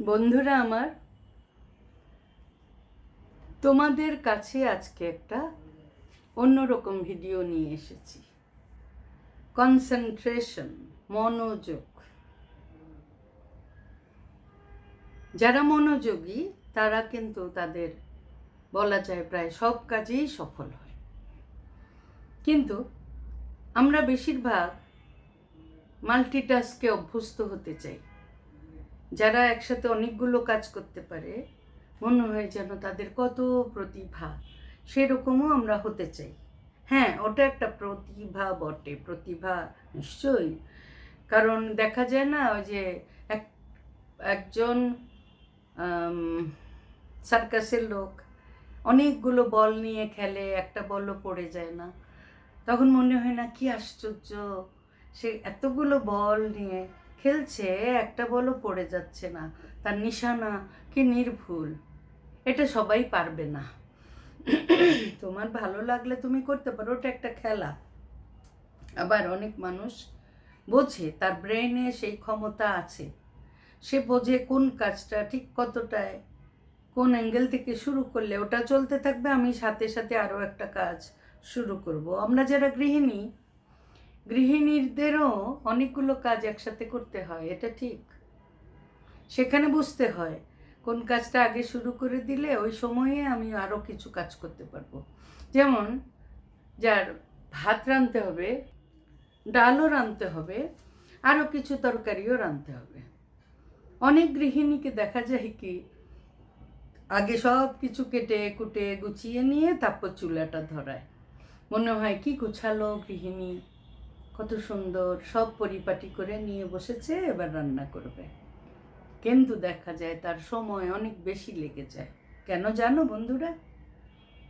বন্ধুরা আমার, তোমাদের কাছে আজকে একটা অন্যরকম ভিডিও নিয়ে এসেছি। কনসেন্ট্রেশন মনোযোগ। যারা মনোযোগী, তারা কিন্তু তাদের বলা যায় প্রায় সব কাজেই সফল হয়। কিন্তু আমরা বেশিরভাগ মাল্টিটাস্কে অভ্যস্ত হতে চাই। যারা একসাথে অনেকগুলো কাজ করতে পারে, মনে হয় যেন তাদের কত প্রতিভা, সেরকমও আমরা হতে চাই। হ্যাঁ ওটা একটা প্রতিভা বটে, প্রতিভা নিশ্চয়ই। কারণ দেখা যায় না ওই যে এক, একজন সার্কাসের লোক অনেকগুলো বল নিয়ে খেলে, একটা বলও পড়ে যায় না। তখন মনে হয় না কি আশ্চর্য, সে এতগুলো বল নিয়ে খেলছে, একটা বলও পড়ে যাচ্ছে না। তার নিশানা কি নির্ভুল। এটা সবাই পারবে না। তোমার ভালো লাগলে তুমি করতে পারো, ওটা একটা খেলা। আবার অনেক মানুষ বোঝে, তার ব্রেনে সেই ক্ষমতা আছে। সে বোঝে কোন কাজটা ঠিক কতটায়, কোন অ্যাঙ্গেল থেকে শুরু করলে ওটা চলতে থাকবে, আমি সাথে সাথে আরও একটা কাজ শুরু করব। আমরা যারা গৃহিণী গৃহিণীদেরও অনেকগুলো কাজ একসাথে করতে হয়, এটা ঠিক। সেখানে বুঝতে হয়, কোন কাজটা আগে শুরু করে দিলে ওই সময়ে আমি আরও কিছু কাজ করতে পারব। যেমন, যার ভাত রাঁধতে হবে, ডালও রাঁধতে হবে আরও কিছু তরকারিও রাঁধতে হবে। অনেক গৃহিণীকে দেখা যায় কি, আগে সব কিছু কেটে কুটে গুছিয়ে নিয়ে তারপর চুলাটা ধরায়। মনে হয় কি গুছালো গৃহিণী। কত সুন্দর, সব পরিপাটি করে নিয়ে বসেছে, এবার রান্না করবে। কিন্তু দেখা যায় তার সময় অনেক বেশি লেগে যায়। কেন জানো বন্ধুরা?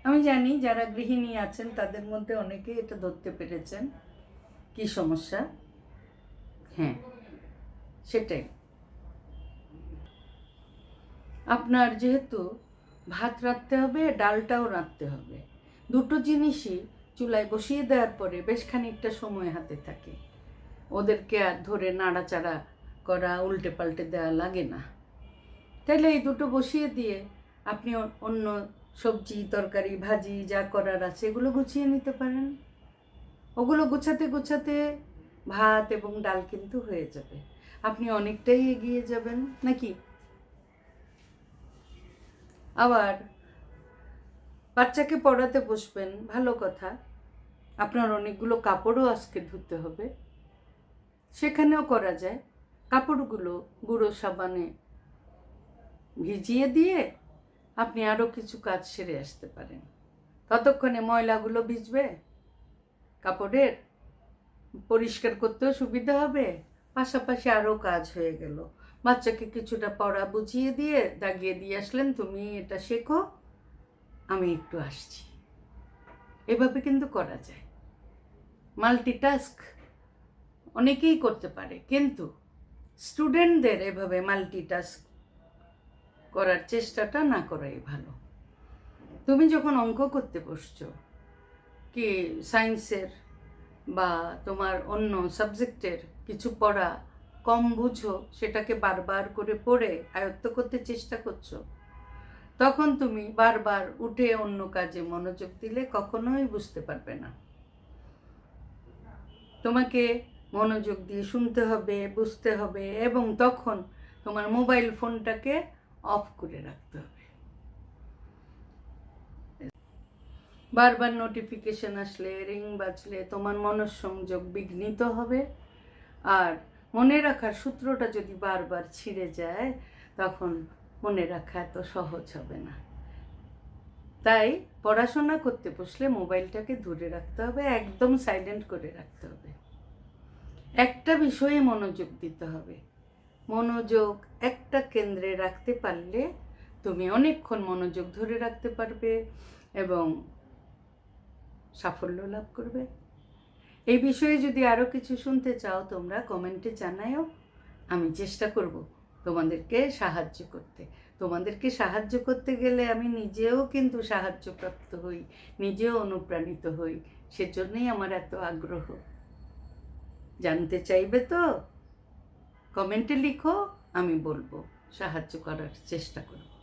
আমি জানি যারা গৃহিণী আছেন, তাদের মধ্যে অনেকে এটা ধরতে পেরেছেন। কি সমস্যা? হ্যাঁ সেটাই। আপনার যেহেতু ভাত রাঁধতে হবে, ডালটাও রাঁধতে হবে। দুটো জিনিসই চুলায় বসিয়ে দেওয়ার পরে বেশ খানিকটা সময় হাতে থাকে। ওদেরকে আর ধরে নাড়াচাড়া করা উল্টে পাল্টে দেওয়া লাগে না। তাহলে এই দুটো বসিয়ে দিয়ে আপনি অন্য সবজি, তরকারি, ভাজি যা করার আছে এগুলো গুছিয়ে নিতে পারেন। ওগুলো গুছাতে গুছাতে ভাত এবং ডাল কিন্তু হয়ে যাবে। আপনি অনেকটাই এগিয়ে যাবেন, নাকি? আবার বাচ্চাকে পড়াতে বসবেন, ভালো কথা। আপনার অনেকগুলো কাপড়ও আজকে ধুতে হবে। সেখানেও করা যায়। কাপড়গুলো গুঁড়ো সাবানে ভিজিয়ে দিয়ে আপনি আরও কিছু কাজ সেরে আসতে পারেন। ততক্ষণে ময়লাগুলো ভিজবে। কাপড়ের পরিষ্কার করতেও সুবিধা হবে। পাশাপাশি আরও কাজ হয়ে গেল। বাচ্চাকে কিছুটা পড়া বুঝিয়ে দিয়ে, দাগিয়ে দিয়ে আসলেন, তুমি এটা শেখো। আমি একটু আসছি। এভাবে কিন্তু করা যায়। মাল্টিটাস্ক অনেকেই করতে পারে, কিন্তু স্টুডেন্টদের এভাবে মাল্টিটাস্ক করার চেষ্টাটা না করাই ভালো। তুমি যখন অঙ্ক করতে বসছো, কি সায়েন্সের বা তোমার অন্য সাবজেক্টের কিছু পড়া কম বুঝো, সেটাকে বারবার করে পড়ে আয়ত্ত করতে চেষ্টা করছ তখন তুমি বারবার উঠে অন্য কাজে মনোযোগ দিলে কখনোই বুঝতে পারবে না। তোমাকে মনোযোগ দিয়ে শুনতে হবে, বুঝতে হবে এবং তখন তোমার মোবাইল ফোনটাকে অফ করে রাখতে হবে। বারবার নোটিফিকেশন আসলে, রিং বাজলে তোমার মনঃসংযোগ বিঘ্নিত হবে। আর মনে রাখার সূত্রটা যদি বারবার ছিঁড়ে যায়, তখন মনে রাখা এত সহজ হবে না। তাই পড়াশোনা করতে বসলে মোবাইলটাকে দূরে রাখতে হবে, একদম সাইলেন্ট করে রাখতে হবে। একটা বিষয়ে মনোযোগ দিতে হবে। মনোযোগ একটা কেন্দ্রে রাখতে পারলে তুমি অনেকক্ষণ মনোযোগ ধরে রাখতে পারবে এবং সাফল্য লাভ করবে। এই বিষয়ে যদি আরও কিছু শুনতে চাও, তোমরা কমেন্টে জানায়ও, আমি চেষ্টা করব। তোমাদেরকে সাহায্য করতে। তোমাদেরকে সাহায্য করতে গেলে আমি নিজেও কিন্তু সাহায্যপ্রাপ্ত হই, নিজেও অনুপ্রাণিত হই। সেজন্যই আমার এত আগ্রহ। জানতে চাইবে তো? কমেন্টে লিখো, আমি বলব, সাহায্য করার চেষ্টা করব।